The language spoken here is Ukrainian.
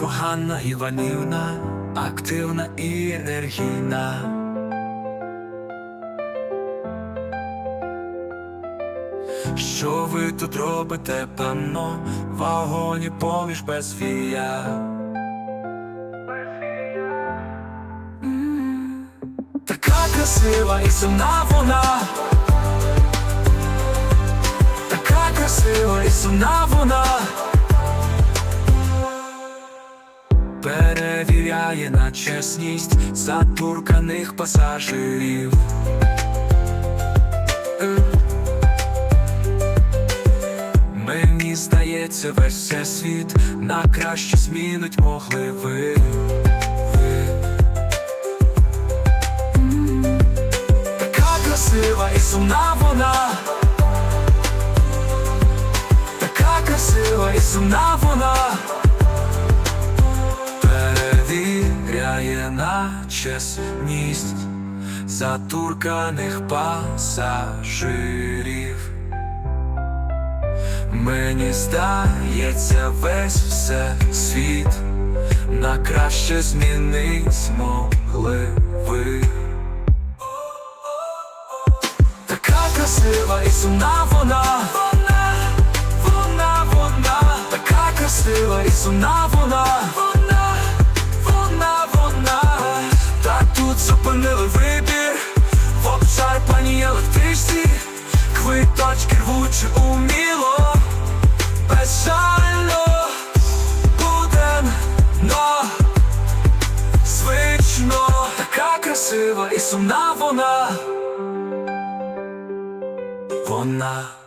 Ганна Іванівна, активна і енергійна. Що ви тут робите, панно, в вагоні поміж без фія? Така красива і сумна вона. Така красива і сумна вона. Перевіряє на чесність затурканих пасажирів. Мені здається, весь всесвіт на краще змінить могли ви. Красива і сумна вона. Така красива і сумна вона. Перевіряє на чесність затурканих пасажирів. Мені здається, весь все світ на краще змінить могли ви. Така красива і сумна вона. Вона, вона, вона, така красива і сумна вона, Квиточки рвучі уміло, безжально. Будем, но звично. Така красива і сумна вона. Вона